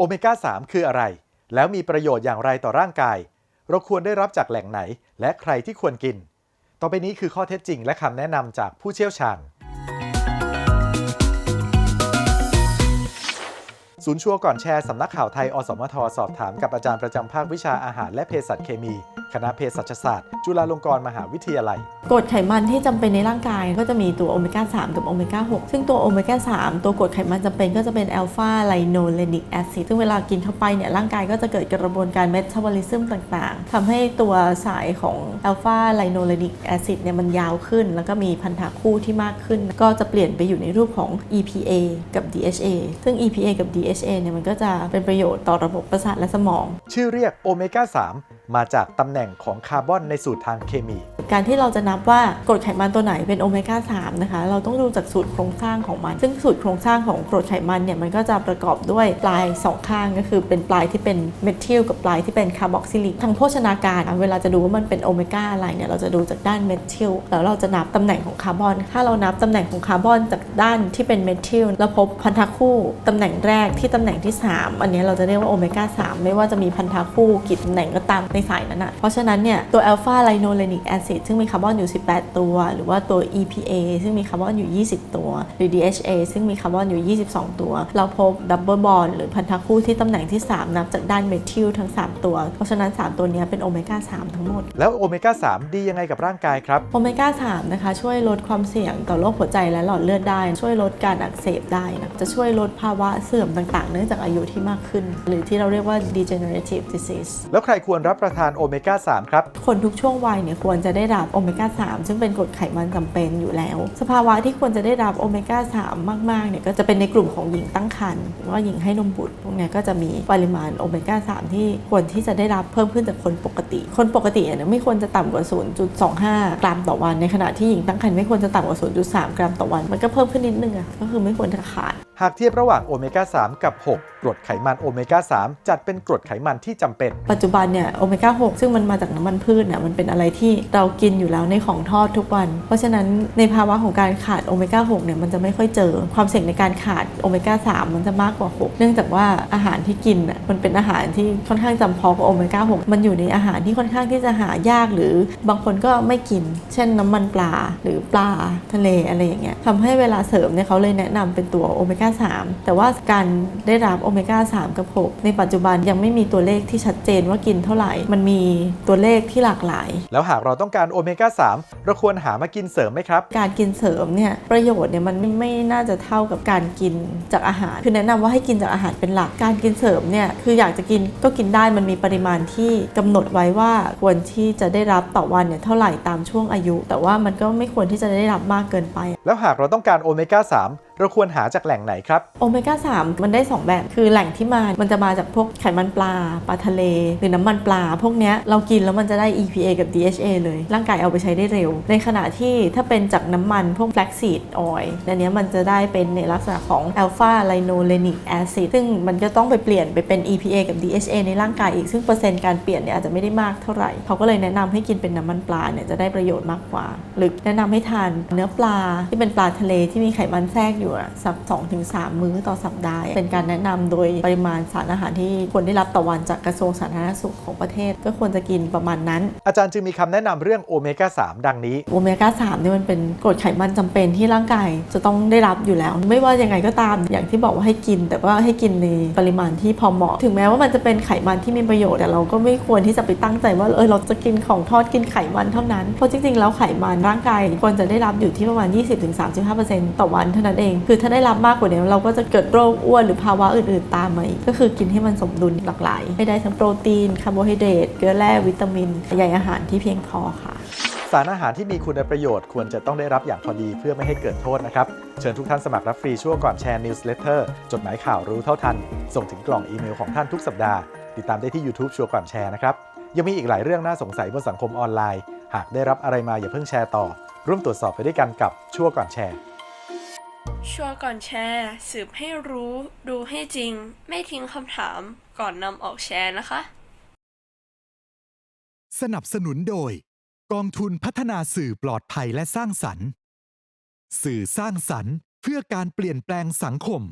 โอเมก้า 3 คืออะไร แล้วมีประโยชน์อย่างไรต่อร่างกาย เราควรได้รับจากแหล่งไหน และใครที่ควรกิน ต่อไปนี้คือข้อเท็จจริงและคำแนะนำจากผู้เชี่ยวชาญ ศูนย์ชัวก่อนแชร์สำนักข่าวไทย อสมท สอบถามกับอาจารย์ประจำภาควิชาอาหารและเภสัชเคมี คณะเภสัชศาสตร์ จุฬาลงกรณ์มหาวิทยาลัยกรดไขมันที่จำเป็นในร่างกายก็จะมีตัวโอเมก้า3กับโอเมก้า6ซึ่งตัวโอเมก้า3ตัวกรดไขมันจำเป็นก็จะเป็นอัลฟาไลโนเลนิกแอซิดซึ่งเวลากินเข้าไปเนี่ยร่างกายก็จะเกิดกระบวนการเมตาบอลิซึมต่างๆทำให้ตัวสายของอัลฟาไลโนเลนิกแอซิดเนี่ยมันยาวขึ้น แล้วก็มีพันธะคู่ที่มากขึ้น ก็จะเปลี่ยนไปอยู่ในรูปของ EPA กับ DHA ซึ่ง EPA กับ DHA เนี่ยมันก็จะเป็นประโยชน์ต่อระบบประสาทและสมอง ชื่อเรียกโอเมก้า3 มาจากตำแหน่งของคาร์บอนในสูตรทางเคมี การที่เราจะนับว่ากรดไขมันตัวไหนเป็นโอเมก้า3นะคะ เราต้องดูจากสูตรโครงสร้างของมัน ซึ่งสูตรโครงสร้างของกรดไขมันเนี่ยมันก็จะประกอบด้วยปลาย 2 ข้างก็คือเป็นปลายที่เป็นเมทิลกับปลายที่เป็นคาร์บอกซิลิกทางโภชนาการเวลาจะดูว่ามันเป็นโอเมก้าอะไรเนี่ยเราจะดูจากด้านเมทิลแล้วเราจะนับตำแหน่งของคาร์บอน ถ้าเรานับตำแหน่งของคาร์บอนจากด้านที่เป็นเมทิลแล้วพบพันธะคู่ตำแหน่งแรกที่ตำแหน่งที่ 3 อันนี้เราจะเรียกว่าโอเมก้า3ไม่ว่าจะมีพันธะคู่กี่ตำแหน่งก็ตามในสายนั้นอะเพราะฉะนั้นเนี่ยตัวอัลฟาไลโนเลนิกแอซิดซึ่งมีคาร์บอนอยู่ 18 ตัว หรือว่าตัว EPA ซึ่งมีคาร์บอนอยู่ 20 ตัว หรือ DHA ซึ่งมีคาร์บอนอยู่ 22 ตัว เราพบดับเบิลบอนด์หรือพันธะคู่ที่ตำแหน่งที่ 3 นับจากด้านเมทิลทั้ง 3 ตัว เพราะฉะนั้น 3 ตัวเนี้ยเป็นโอเมก้า 3 ทั้งหมด แล้วโอเมก้า 3 ดียังไงกับร่างกายครับโอเมก้า 3 นะคะ ช่วยลดความเสี่ยงต่อโรคหัวใจและหลอดเลือดได้ ช่วยลดการอักเสบได้นะจะช่วยลดภาวะเสื่อมต่างๆ เนื่องจากอายุที่มากขึ้น หรือที่เราเรียกว่า degenerative disease แล้วใครควรรับประทานโอเมก้า 3 ครับ คนทุกช่วงวัยเนี่ยควรจะได้รับโอเมก้า 3 ซึ่งเป็นกรดไขมันจำเป็นอยู่แล้ว สภาวะที่ควรจะได้รับโอเมก้า 3 มากๆเนี่ยก็จะเป็นในกลุ่มของหญิงตั้งครรภ์หรือว่าหญิงให้นมบุตรพวกนี้ก็จะมีปริมาณโอเมก้า 3 ที่ควรที่จะได้รับเพิ่มขึ้นจากคนปกติ คนปกติเนี่ยไม่ควรจะต่ำกว่า 0.25 กรัมต่อวัน ในขณะที่หญิงตั้งครรภ์ไม่ควรจะต่ำกว่า 0.3 กรัมต่อวัน มันก็เพิ่มขึ้นนิดนึงอะก็คือไม่ควรจะขาด หากเทียบระหว่างโอเมก้า3 กับ 6 กรดไขมันโอเมก้า3 จัดเป็นกรดไขมันที่จำเป็น ปัจจุบันเนี่ยโอเมก้า6ซึ่งมันมาจากน้ำมันพืชเนี่ยมันเป็นอะไรที่เรากินอยู่แล้วในของทอดทุกวัน เพราะฉะนั้นในภาวะของการขาดโอเมก้า6เนี่ยมันจะไม่ค่อยเจอ ความเสี่ยงในการขาดโอเมก้า3มันจะมากกว่า 6 เนื่องจากว่าอาหารที่กินน่ะมันเป็นอาหารที่ค่อนข้างจำเพาะกับโอเมก้า6มันอยู่ในอาหารที่ค่อนข้างที่จะหายากหรือบางคนก็ไม่กิน เช่นน้ำมันปลาหรือปลาทะเลอะไรอย่างเงี้ยทำให้เวลาเสริมเนี่ยเขาเลยแนะนำเป็นตัวโอเมก้า3 แต่ว่าการได้รับโอเมก้า3 กับ 6 ในปัจจุบันยังไม่มีตัวเลขที่ชัดเจนว่ากินเท่าไหร่ มันมีตัวเลขที่หลากหลาย แล้วหากเราต้องการโอเมก้า3 เราควรหามากินเสริมไหมครับ การกินเสริมเนี่ยประโยชน์เนี่ยมันไม่ไม่น่าจะเท่ากับการกินจากอาหาร คือแนะนำว่าให้กินจากอาหารเป็นหลัก การกินเสริมเนี่ยคืออยากจะกินก็กินได้มันมีปริมาณที่กำหนดไว้ว่าควรที่จะได้รับต่อวันเนี่ยเท่าไหร่ตามช่วงอายุ แต่ว่ามันก็ไม่ควรที่จะได้รับมากเกินไป แล้วหากเราต้องการโอเมก้า3 เราควรหาจากแหล่งไหนครับ โอเมก้า 3 มันได้ 2 แบบ คือแหล่งที่มา มันจะมาจากพวกไขมันปลา ปลาทะเล หรือน้ำมันปลา พวกเนี้ยเรากินแล้วมันจะได้ EPA กับ DHA เลย ร่างกายเอาไปใช้ได้เร็ว ในขณะที่ถ้าเป็นจากน้ำมันพวก flaxseed oil อันเนี้ยมันจะได้เป็นในลักษณะของ alpha linolenic acid ซึ่งมันก็ต้องไปเปลี่ยนไปเป็น EPA กับ DHA ในร่างกายอีก ซึ่งเปอร์เซ็นต์การเปลี่ยนเนี่ยอาจจะไม่ได้มากเท่าไหร่ เขาก็เลยแนะนำให้กินเป็นน้ำมันปลาเนี่ยจะได้ประโยชน์มากกว่า หรือแนะนำให้ทานเนื้อปลาที่เป็นปลาทะเลที่มีไขมันแทรกอยู่อะสัก2-3มื้อต่อสัปดาห์ เป็นการแนะนำโดยปริมาณสารอาหารที่ควรได้รับต่อวันจากกระทรวงสาธารณสุขของประเทศ ก็ควรจะกินประมาณนั้น อาจารย์จึงมีคำแนะนำเรื่องโอเมก้า3ดังนี้โอเมก้า3เนี่ยมันเป็นกรดไขมันจำเป็นที่ร่างกายจะต้องได้รับอยู่แล้ว ไม่ว่ายังไงก็ตามอย่างที่บอกว่าให้กิน แต่ว่าให้กินในปริมาณที่พอเหมาะ ถึงแม้ว่ามันจะเป็นไขมันที่มีประโยชน์ แต่เราก็ไม่ควรที่จะไปตั้งใจว่าเออเราจะกินของทอดกินไขมันเท่านั้นเพราะจริงๆแล้วไขมันร่างกายควรจะได้รับอยู่ที่ประมาณ 20-35%ต่อวันเท่านั้นเองคือถ้าได้รับมากกว่านี้เราก็จะเกิดโรคอ้วนหรือภาวะอื่นๆ ตามมาอีก ก็คือกินให้มันสมดุลหลากหลาย ให้ได้ทั้งโปรตีนคาร์โบไฮเดรตเกลือแร่วิตามินใยอาหารที่เพียงพอค่ะ สารอาหารที่มีคุณประโยชน์ควรจะต้องได้รับอย่างพอดีเพื่อไม่ให้เกิดโทษนะครับ เชิญทุกท่านสมัครรับฟรีช่วงก่อนแชร์นิวส์เลเตอร์จดหมายข่าวรู้เท่าทัน ส่งถึงกล่องอีเมลของท่านทุกสัปดาห์ ติดตามได้ที่ YouTube ชัวร์ก่อนแชร์นะครับยังมีอีกหลายเรื่องน่าสงสัยบนสังคมออนไลน์ หากได้รับอะไรมาอย่าเพิ่งแชร์ต่อ ร่วมตรวจสอบไปด้วยกันกับชัวก่อนแชร์ ชัวร์ก่อนแชร์ สืบให้รู้ ดูให้จริง ไม่ทิ้งคำถามก่อนนำออกแชร์นะคะ สนับสนุนโดย กองทุนพัฒนาสื่อปลอดภัยและสร้างสรรค์ สื่อสร้างสรรค์เพื่อการเปลี่ยนแปลงสังคม